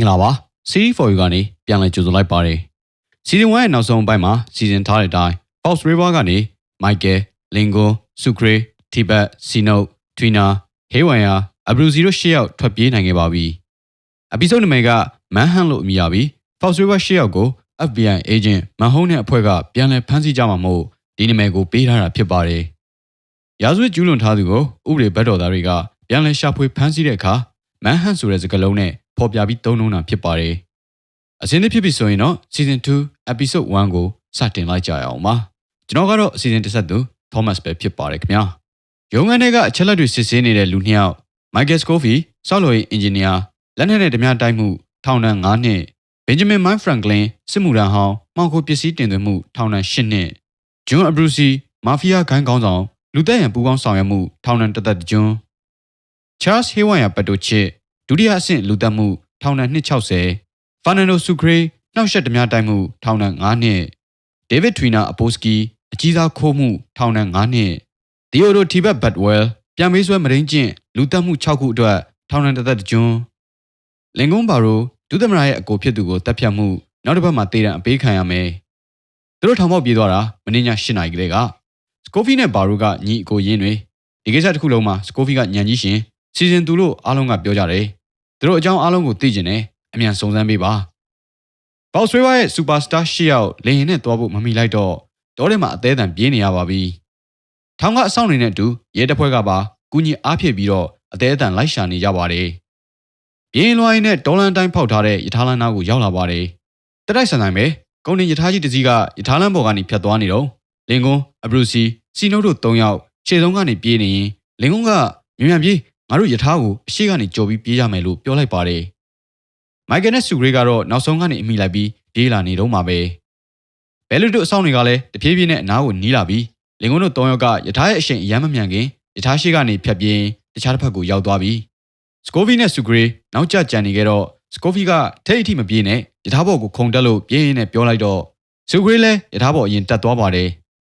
င်္ဂလာပါ Series for you ကနေပြန်လည်ကြိုဆိုလိုက်ပါတယ် Season 1ရဲ့နောက်ဆုံးအပိုင်းမှာစီစဉ်ထားတဲ့အတိုင်း Fox River ကနေ Michael, Lingo, Sucre, Tibet, Sino, Twina, Haywire, Abruzzi တို့ရှစ်ယောက်ထွက်ပြေးနိုင်ခဲ့ပါပြီ။ Episode နံပါတ်က Manhunt လို့အမည်ရပြီး Fox River ရှစ်ယောက်ကို FBI agent Manhunt နဲ့အဖွဲ့ကပြန်လည်ဖမ်းဆီးကြမှာမို့ဒီနာမည်ကိုပေးထားတာဖြစ်ပါတယ်။ရာဇဝတ်ကျူးလွန်ထားသူကိုဥပဒေဘက်တော်သားတွေကပြန်လည်ရှာဖွေဖမ်းဆီးတဲ့အခါ Manhunt ဆိုတဲ့စကားလုံးနဲ့ ဖော်ပြပြီးသုံးနှုန်းတာဖြစ်ပါတယ်။အစင်းသစ်ဖြစ်ပြီဆိုရင်တော့ Season 2 Episode 1ကိုစတင်လိုက်ကြရအောင်ပါ။ကျွန်တော်ကတော့အစီအစဉ်တစ်ဆက်သူ Thomas ပဲဖြစ်ပါတယ်ခင်ဗျာ။ရုံးခန်းထဲကအချက်လက်တွေစစ်ဆေးနေတဲ့လူနှစ်ယောက် Michael Scovey စောက်လို့ရေးအင်ဂျင်နီယာလက်နက်နဲ့ဓမြတိုက်မှုထောင်ဒဏ်9နှစ် Benjamin Mike Franklin စစ်မှုထမ်းဟောင်းမှောင်ခိုပစ္စည်းတင်သွင်းမှုထောင်ဒဏ်10နှစ် John Abruzzi မာဖီးယားဂိုင်းကောင်းဆောင်လူသက်ရန်ပူးပေါင်းဆောင်ရွက်မှုထောင်ဒဏ်တစ်သက်တစ်ကျွန်း Charles Haywire ပတ်တိုချစ် ဒုတိယအဆင့်လူသက်မှုထောင်ဒဏ်260 Fernando Sucre နှောက်ယှက်ဓမြတိုက်မှုထောင်ဒဏ်9နှစ် David Twina Aposki အကြီးစားခိုးမှုထောင်ဒဏ်9နှစ် Theodore Tibet Badwell ပြန်ပေးဆွဲမရင်းကျင့်လူသက်မှု6ခုအတွက်ထောင်ဒဏ်တစ်သက်တစ်ကျွန်းလင်ကွန်းဘာရိုဒုသမရရဲ့အကိုဖြစ်သူကိုတပ်ဖြတ်မှုနောက်တစ်ပတ်မှာတေးတံအပေးခံရမယ်သူတို့ထောင်ပေါက်ပြေးသွားတာမင်းည8နာရီကလေးကစကိုဖီနဲ့ဘာရိုကညီအကိုရင်းတွေဒီကိစ္စတစ်ခုလုံးမှာစကိုဖီကညံကြီးရှင်စီစဉ်သူလို့အားလုံးကပြောကြတယ် သူတို့အကြောင်းအားလုံးကိုသိကျင်တယ်အမြန်စုံစမ်းပေးပါပေါဆွေးဝါရဲ့စူပါစတာရှစ်ယောက်လေရင်နဲ့တွားဖို့မမီလိုက်တော့တောထဲမှာအသေးအံပြေးနေရပါပြီထောင်ကအဆောင်နေတဲ့အတူရဲတပ်ဖွဲ့ကပါကူညီအားဖြည့်ပြီးတော့အသေးအံလိုက်ရှာနေကြပါတယ်ပြင်းလွှိုင်းနဲ့ဒေါ်လန်တိုင်းဖောက်ထားတဲ့ယထာလန်းနာကိုရောက်လာပါတယ်တတိုက်ဆန်ဆိုင်ပဲကုန်တင်ယထာကြီးတစ်စီးကယထာလန်းပေါ်ကနေဖြတ်သွားနေတော့လင်ကွန်းအဘရူစီစီနိုတို့၃ယောက်ခြေဆုံးကနေပြေးနေရင်လင်ကွန်းကမြန်မြန်ပြေး ငါတို့ယထာကိုအရှိကနေကြော်ပြီးပြေးရမယ်လို့ပြောလိုက်ပါတယ်မိုက်ကယ်နဲ့ဆူဂရေးကတော့နောက်ဆုံးကနေအမိလိုက်ပြီးပြေးလာနေတော့မှာပဲဘဲလူတို့အဆောင်တွေကလည်းတဖြည်းဖြည်းနဲ့အနားကိုနီးလာပြီးလင်ကွန်းတို့၃ယောက်ကယထာရဲ့အရှိန်အယမ်းမမြန်ခင်ယထာရှိကနေဖြတ်ပြင်းတခြားတစ်ဖက်ကိုရောက်သွားပြီစကိုဗီနဲ့ဆူဂရေးနောက်ကျကြံနေခဲ့တော့စကိုဗီကထိတ်အထိမပြေးနဲ့ယထာဘော်ကိုခုန်တက်လို့ပြင်းရင်းနဲ့ပြောလိုက်တော့ဆူဂရေးလည်းယထာဘော်အရင်တက်သွားပါတယ်